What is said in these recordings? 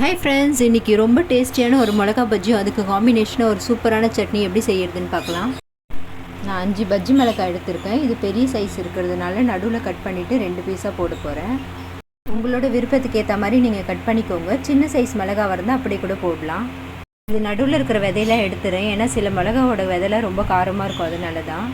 Hi friends இன்றைக்கி ரொம்ப டேஸ்டியான ஒரு மிளகா பஜ்ஜியும் அதுக்கு காம்பினேஷனாக ஒரு சூப்பரான சட்னி எப்படி செய்யறதுன்னு பார்க்கலாம். நான் அஞ்சு பஜ்ஜி மிளகாய் எடுத்திருக்கேன். இது பெரிய சைஸ் இருக்கிறதுனால நடுவில் கட் பண்ணிவிட்டு ரெண்டு பீஸாக போட போகிறேன் உங்களோட விருப்பத்துக்கு ஏற்ற மாதிரி நீங்கள் கட் பண்ணிக்கோங்க. சின்ன சைஸ் மிளகா இருந்தால் அப்படி கூட போடலாம். இது நடுவில் இருக்கிற விதையெல்லாம் எடுத்துறேன். ஏன்னா சில மிளகாவோட விதையெல்லாம் ரொம்ப காரமாக இருக்கும். அதனால தான்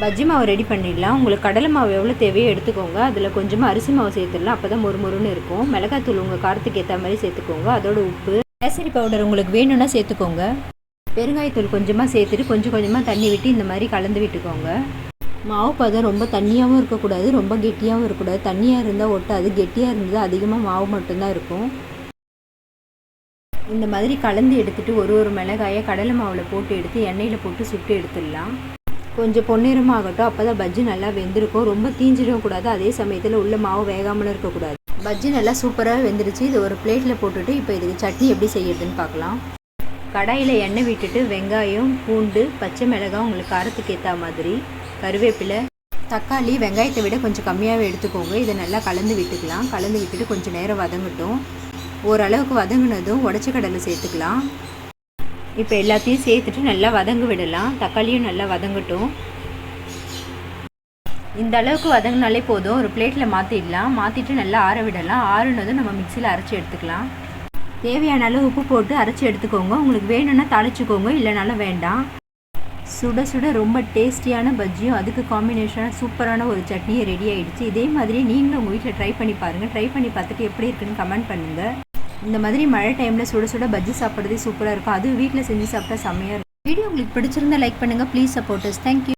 பஜ்ஜி மாவு ரெடி பண்ணிடலாம். உங்களுக்கு கடலை மாவு எவ்வளோ தேவையோ எடுத்துக்கோங்க. அதில் கொஞ்சமாக அரிசி மாவு சேர்த்துடலாம். அப்போ தான் மொறுமொறுன்னு இருக்கும். மிளகாத்தூள் உங்கள் காரத்துக்கு ஏற்ற மாதிரி சேர்த்துக்கோங்க. அதோட உப்பு கேசரி பவுடர் உங்களுக்கு வேணும்னா சேர்த்துக்கோங்க. பெருங்காயத்தூள் கொஞ்சமாக சேர்த்துட்டு கொஞ்சம் கொஞ்சமாக தண்ணி விட்டு இந்த மாதிரி கலந்து விட்டுக்கோங்க. மாவு பதம் ரொம்ப தண்ணியாகவும் இருக்கக்கூடாது. ரொம்ப கெட்டியாகவும் இருக்கக்கூடாது. தண்ணியாக இருந்தால் ஒட்டாது. கெட்டியாக இருந்தால் அதிகமாக மாவு மட்டும்தான் இருக்கும். இந்த மாதிரி கலந்து எடுத்துட்டு ஒரு ஒரு மிளகாயை கடலை மாவில் போட்டு எடுத்து எண்ணெயில் போட்டு சுட்டு எடுத்துடலாம். கொஞ்சம் பொன்னிறமாகட்டும் அப்போ தான் பஜ்ஜி நல்லா வெந்திருக்கும். ரொம்ப தீஞ்சிடவும் கூடாது. அதே சமயத்தில் உள்ள மாவு வேகாமலும் இருக்கக்கூடாது. பஜ்ஜி நல்லா சூப்பராக வெந்துருச்சு. இது ஒரு பிளேட்டில் போட்டுட்டு இப்போ இதுக்கு சட்னி எப்படி செய்யறதுன்னு பார்க்கலாம். கடாயில் எண்ணெய் விட்டுட்டு வெங்காயம் பூண்டு பச்சை மிளகாய் உங்களுக்கு காரத்துக்கு ஏற்ற மாதிரி கருவேப்பிலை தக்காளி வெங்காயத்தை விட கொஞ்சம் கம்மியாகவே எடுத்துக்கோங்க. இதை நல்லா கலந்து விட்டுக்கலாம். கலந்து விட்டுட்டு கொஞ்சம் நேரம் வதங்கட்டும். ஓரளவுக்கு வதங்கினதும் உடச்ச கடலை சேர்த்துக்கலாம். இப்போ எல்லாத்தையும் சேர்த்துட்டு நல்லா வதங்க விடலாம். தக்காளியும் நல்லா வதங்கட்டும். இந்த அளவுக்கு வதங்கினாலே போதும். ஒரு பிளேட்டில் மாற்றிடலாம் மாற்றிட்டு நல்லா ஆற விடலாம். ஆறுனதும் நம்ம மிக்சியில் அரைச்சி எடுத்துக்கலாம். தேவையான அளவு உப்பு போட்டு அரைச்சி எடுத்துக்கோங்க. உங்களுக்கு வேணும்னா தாளிச்சுக்கோங்க. இல்லைனாலும் வேண்டாம். சுட சுட ரொம்ப டேஸ்டியான பஜ்ஜியும் அதுக்கு காம்பினேஷனாக சூப்பரான ஒரு சட்னியும் ரெடி ஆகிடுச்சு இதே மாதிரி நீங்களும் உங்கள் வீட்டில் ட்ரை பண்ணி பாருங்கள் ட்ரை பண்ணி பார்த்துட்டு எப்படி இருக்குன்னு கமெண்ட் பண்ணுங்கள் இந்த மாதிரி மழை டைமில் சுட சுட பஜ்ஜி சாப்பிட்றதே சூப்பராக இருக்கும். அதுவும் வீட்டில் செஞ்சு சாப்பிட்டா செம்மையாக இருக்கும். வீடியோ உங்களுக்கு பிடிச்சிருந்தா லைக் பண்ணுங்கள் ப்ளீஸ் சப்போர்ட்டர்ஸ் தேங்க்யூ